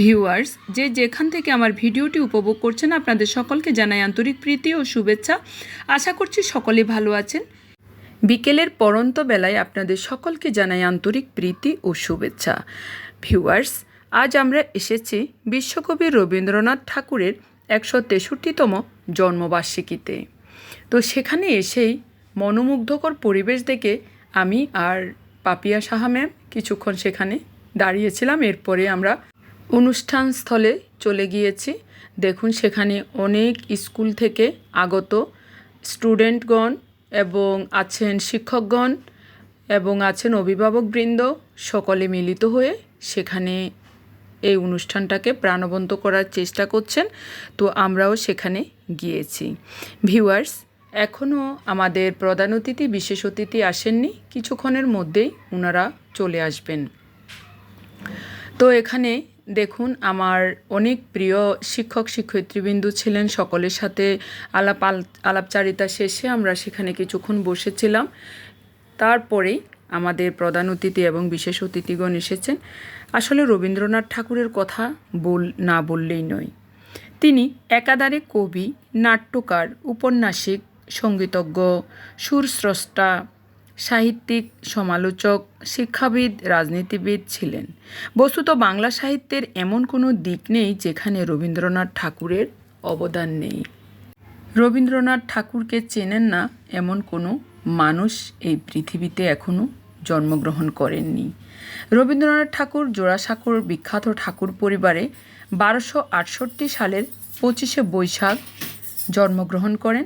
Viewers, যে যেখান থেকে আমার ভিডিওটি উপভোগ করছেন, আপনাদের সকলকে জানাই আন্তরিক প্রীতি ও শুভেচ্ছা। আশা করছি সকলে ভালো আছেন। বিকেলের পরন্ত বেলায় আপনাদের সকলকে জানাই আন্তরিক প্রীতি ও শুভেচ্ছা। ভিউয়ার্স, আজ আমরা এসেছি বিশ্বকবি রবীন্দ্রনাথ ঠাকুরের একশো তেষট্টিতম জন্মবার্ষিকীতে। তো সেখানে এসেই মনোমুগ্ধকর পরিবেশ দেখে আমি আর পাপিয়া সাহা ম্যাম কিছুক্ষণ সেখানে দাঁড়িয়েছিলাম। এরপরে আমরা অনুষ্ঠান স্থলে চলে গিয়েছি। দেখুন, সেখানে অনেক স্কুল থেকে আগত স্টুডেন্টগণ এবং আছেন শিক্ষকগণ এবং আছেন অভিভাবকবৃন্দ। সকলে মিলিত হয়ে সেখানে এই অনুষ্ঠানটাকে প্রাণবন্ত করার চেষ্টা করছেন। তো আমরাও সেখানে গিয়েছি। ভিউয়ার্স এখনও আমাদের প্রধান অতিথি, বিশেষ অতিথি আসেননি। কিছুক্ষণের মধ্যেই ওনারা চলে আসবেন। তো এখানে দেখুন, আমার অনেক প্রিয় শিক্ষক, শিক্ষয়িত্রীবৃন্দু ছিলেন। সকলের সাথে আলাপ আল- আলাপচারিতা শেষে আমরা সেখানে কিছুক্ষণ বসেছিলাম। তারপরেই আমাদের প্রধান অতিথি এবং বিশেষ অতিথিগণ এসেছেন। আসলে রবীন্দ্রনাথ ঠাকুরের কথা বল, না বললেই নয়। তিনি একাধারে কবি, নাট্যকার, উপন্যাসিক, সঙ্গীতজ্ঞ, সুরস্রষ্টা সাহিত্যিক, সমালোচক, শিক্ষাবিদ, রাজনীতিবিদ ছিলেন। বস্তুত বাংলা সাহিত্যের এমন কোনো দিক নেই যেখানে রবীন্দ্রনাথ ঠাকুরের অবদান নেই। রবীন্দ্রনাথ ঠাকুরকে চেনেন না এমন কোনো মানুষ এই পৃথিবীতে এখনও জন্মগ্রহণ করেননি। রবীন্দ্রনাথ ঠাকুর, জোড়াসাঁকোর বিখ্যাত ঠাকুর পরিবারে বারোশো আটষট্টি সালের পঁচিশে বৈশাখ জন্মগ্রহণ করেন।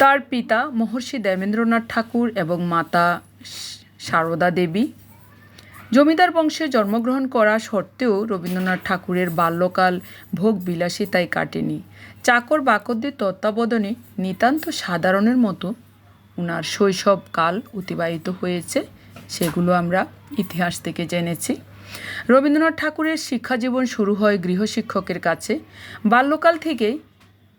তার পিতা মহর্ষি দেবেন্দ্রনাথ ঠাকুর এবং মাতা সারদা দেবী। জমিদার বংশে জন্মগ্রহণ করা সত্ত্বেও রবীন্দ্রনাথ ঠাকুরের বাল্যকাল ভোগ বিলাসিতায় কাটেনি। চাকর বাকরদের তত্ত্বাবধানে নিতান্ত সাধারণের মতো ওনার শৈশবকাল অতিবাহিত হয়েছে, সেগুলো আমরা ইতিহাস থেকে জেনেছি। রবীন্দ্রনাথ ঠাকুরের শিক্ষাজীবন শুরু হয় গৃহশিক্ষকের কাছে। বাল্যকাল থেকেই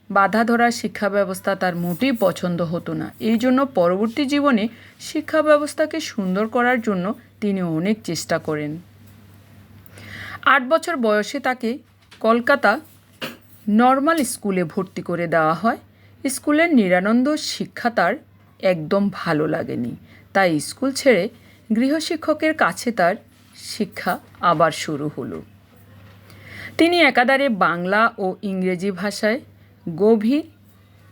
বাধা ধরা শিক্ষা ব্যবস্থা তার মোটেই পছন্দ হতো না। এই জন্য পরবর্তী জীবনে শিক্ষা ব্যবস্থাকে সুন্দর করার জন্য তিনি অনেক চেষ্টা করেন। আট বছর বয়সে তাকে কলকাতা নর্মাল স্কুলে ভর্তি করে দেওয়া হয়। স্কুলের নিরানন্দ শিক্ষা তার একদম ভালো লাগেনি। তাই স্কুল ছেড়ে গৃহশিক্ষকের কাছে তার শিক্ষা আবার শুরু হলো। তিনি একাধারে বাংলা ও ইংরেজি ভাষায় গভীর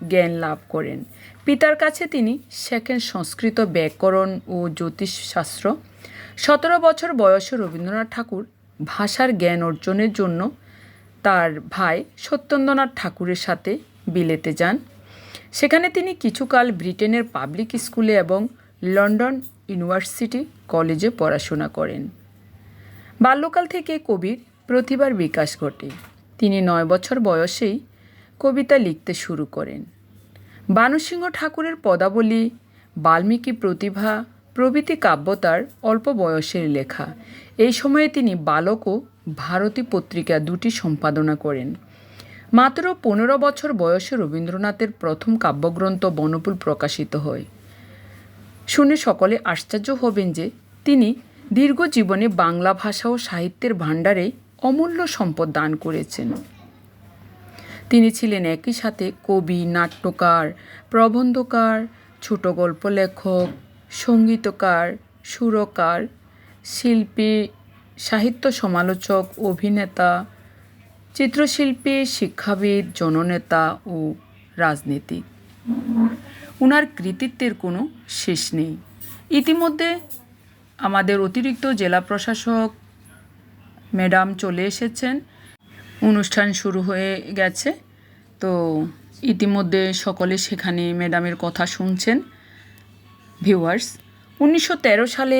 জ্ঞান লাভ করেন। পিতার কাছে তিনি শেখেন সংস্কৃত ব্যাকরণ ও জ্যোতিষশাস্ত্র। সতেরো বছর বয়সে রবীন্দ্রনাথ ঠাকুর ভাষার জ্ঞান অর্জনের জন্য তার ভাই সত্যেন্দ্রনাথ ঠাকুরের সাথে বিলেতে যান। সেখানে তিনি কিছুকাল ব্রিটেনের পাবলিক স্কুলে এবং লন্ডন ইউনিভার্সিটি কলেজে পড়াশোনা করেন। বাল্যকাল থেকে কবির প্রতিভার বিকাশ ঘটে। তিনি নয় বছর বয়সেই কবিতা লিখতে শুরু করেন। বানুসিংহ ঠাকুরের পদাবলী, বাল্মীকি প্রতিভা, প্রভৃতি কাব্য তার অল্প বয়সের লেখা। এই সময়ে তিনি বালক ও ভারতী পত্রিকা দুটি সম্পাদনা করেন। মাত্র পনেরো বছর বয়সে রবীন্দ্রনাথের প্রথম কাব্যগ্রন্থ বনপুল প্রকাশিত হয়। শুনে সকলে আশ্চর্য হবেন যে তিনি দীর্ঘ জীবনে বাংলা ভাষা ও সাহিত্যের ভাণ্ডারে অমূল্য সম্পদ দান করেছেন। তিনি ছিলেন একই সাথে কবি, নাট্যকার, প্রবন্ধকার, ছোট গল্প লেখক, সঙ্গীতকার, সুরকার, শিল্পী, সাহিত্য সমালোচক, অভিনেতা, চিত্রশিল্পী, শিক্ষাবিদ, জননেতা ও রাজনীতিক। ওনার কৃতিত্বের কোনো শেষ নেই। ইতিমধ্যে আমাদের অতিরিক্ত জেলা প্রশাসক ম্যাডাম চলে এসেছেন। অনুষ্ঠান শুরু হয়ে গেছে। তো ইতিমধ্যে সকলে সেখানে ম্যাডামের কথা শুনছেন। ভিউয়ার্স, উনিশশো তেরো সালে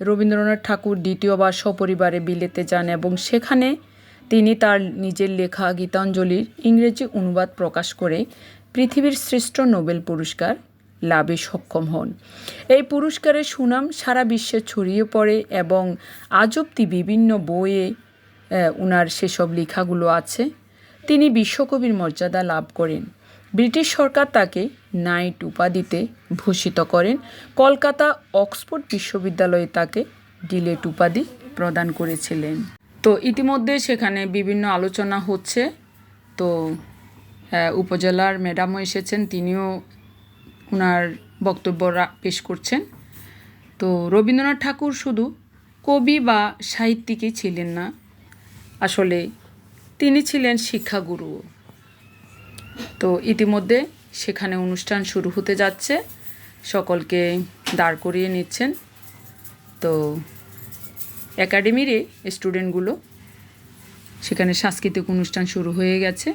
রবীন্দ্রনাথ ঠাকুর দ্বিতীয়বার সপরিবারে বিলেতে যান এবং সেখানে তিনি তার নিজের লেখা গীতাঞ্জলির ইংরেজি অনুবাদ প্রকাশ করে পৃথিবীর শ্রেষ্ঠ নোবেল পুরস্কার লাভে সক্ষম হন। এই পুরস্কারের সুনাম সারা বিশ্বে ছড়িয়ে পড়ে এবং আজ বিভিন্ন বইয়ে উনার সেসব লেখাগুলো আছে। তিনি বিশ্বকবির মর্যাদা লাভ করেন। ব্রিটিশ সরকার তাকে নাইট উপাধিতে ভূষিত করেন। কলকাতা অক্সফোর্ড বিশ্ববিদ্যালয়ে তাকে ডিলেট উপাধি প্রদান করেছিলেন। তো ইতিমধ্যে সেখানে বিভিন্ন আলোচনা হচ্ছে। তো উপজেলার ম্যাডামও এসেছেন, তিনিও ওনার বক্তব্য পেশ করছেন। তো রবীন্দ্রনাথ ঠাকুর শুধু কবি বা সাহিত্যিকই ছিলেন না আসলে তিনি ছিলেন শিক্ষাগুরু। তো ইতিমধ্যে সেখানে অনুষ্ঠান শুরু হতে যাচ্ছে। সকলকে দাঁড় করিয়ে নিচ্ছেন। তো একাডেমির স্টুডেন্টগুলো, সেখানে সাংস্কৃতিক অনুষ্ঠান শুরু হয়ে গেছে।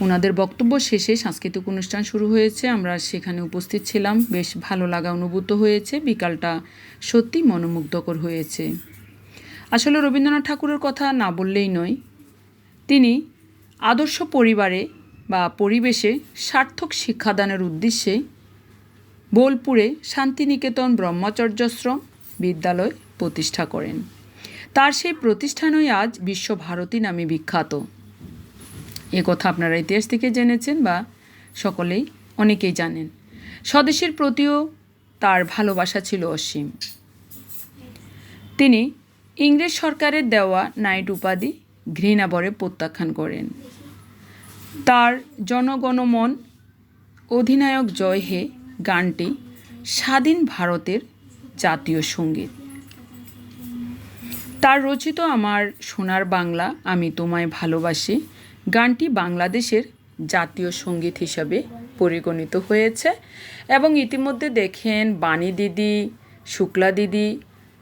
ওনাদের বক্তব্য শেষে সাংস্কৃতিক অনুষ্ঠান শুরু হয়েছে। আমরা সেখানে উপস্থিত ছিলাম। বেশ ভালো লাগা অনুভূত হয়েছে। বিকালটা সত্যি মনোমুগ্ধকর হয়েছে। আসলে রবীন্দ্রনাথ ঠাকুরের কথা না বললেই নয়। তিনি আদর্শ পরিবারে বা পরিবেশে সার্থক শিক্ষাদানের উদ্দেশ্যে বোলপুরে শান্তিনিকেতন ব্রহ্মচর্যাশ্রম বিদ্যালয় প্রতিষ্ঠা করেন। তার সেই প্রতিষ্ঠানই আজ বিশ্বভারতী নামে বিখ্যাত। এ কথা আপনারা ইতিহাস থেকে জেনেছেন বা সকলেই অনেকেই জানেন। স্বদেশের প্রতিও তার ভালোবাসা ছিল অসীম। তিনি ইংরেজ সরকারের দেওয়া নাইট উপাধি ঘৃণাবরে প্রত্যাখ্যান করেন। তার জনগণমন অধিনায়ক জয় হে গানটি স্বাধীন ভারতের জাতীয় সংগীত। তার রচিত আমার সোনার বাংলা, আমি তোমায় ভালোবাসি, গানটি বাংলাদেশের জাতীয় সংগীত হিসাবে পরিগণিত হয়েছে এবং ইতিমধ্যে দেখেন বাণী দিদি, শুক্লা দিদি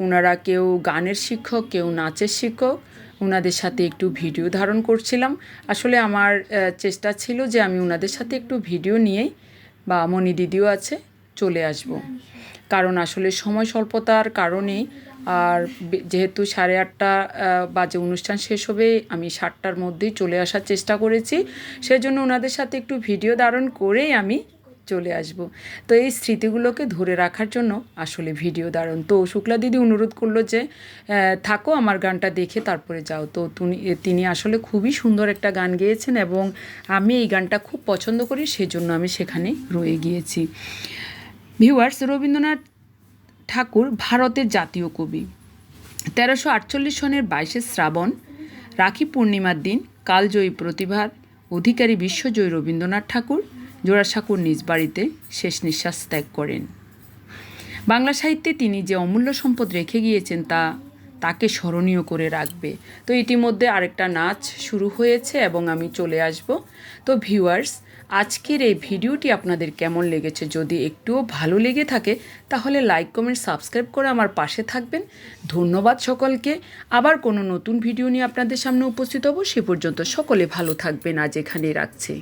ওনারা কেউ গানের শিক্ষক, কেউ নাচের শিক্ষক। ওনাদের সাথে একটু ভিডিও ধারণ করছিলাম। আসলে আমার চেষ্টা ছিল যে আমি ওনাদের সাথে একটু ভিডিও নিয়েই বা মণি দিদিও আছে, চলে আসব। কারণ আসলে সময় স্বল্পতার কারণে আর যেহেতু সাড়ে আটটা বাজে অনুষ্ঠান শেষ হবে, আমি সাতটার মধ্যেই চলে আসার চেষ্টা করেছি। সেজন্য ওনাদের সাথে একটু ভিডিও ধারণ করেই আমি চলে আসব। তো এই স্মৃতিগুলোকে ধরে রাখার জন্য আসলে ভিডিও দারুণ তো শুক্লা দিদি অনুরোধ করল যে থাকো আমার গানটা দেখে তারপরে যাও। তো তুমি তিনি আসলে খুবই সুন্দর একটা গান গেয়েছেন এবং আমি এই গানটা খুব পছন্দ করি, সেজন্য আমি সেখানে রয়ে গিয়েছি। ভিউয়ার্স, রবীন্দ্রনাথ ঠাকুর ভারতের জাতীয় কবি। তেরোশো আটচল্লিশ সনের বাইশে শ্রাবণ, রাখি পূর্ণিমার দিন, কালজয়ী প্রতিভার, অধিকারী বিশ্বজয়ী রবীন্দ্রনাথ ঠাকুর জোড়াসাঁকুর নিজ বাড়িতে শেষ নিঃশ্বাস ত্যাগ করেন। বাংলা সাহিত্যে তিনি যে অমূল্য সম্পদ রেখে গিয়েছেন তা তাকে স্মরণীয় করে রাখবে। তো ইতিমধ্যে আরেকটা নাচ শুরু হয়েছে এবং আমি চলে আসব। তো ভিউয়ার্স, আজকের এই ভিডিওটি আপনাদের কেমন লেগেছে? যদি একটুও ভালো লেগে থাকে, তাহলে লাইক, কমেন্ট, সাবস্ক্রাইব করে আমার পাশে থাকবেন। ধন্যবাদ সকলকে। আবার কোনো নতুন ভিডিও নিয়ে আপনাদের সামনে উপস্থিত হব, সে পর্যন্ত সকলে ভালো থাকবেন। আজ এখানেই রাখছি।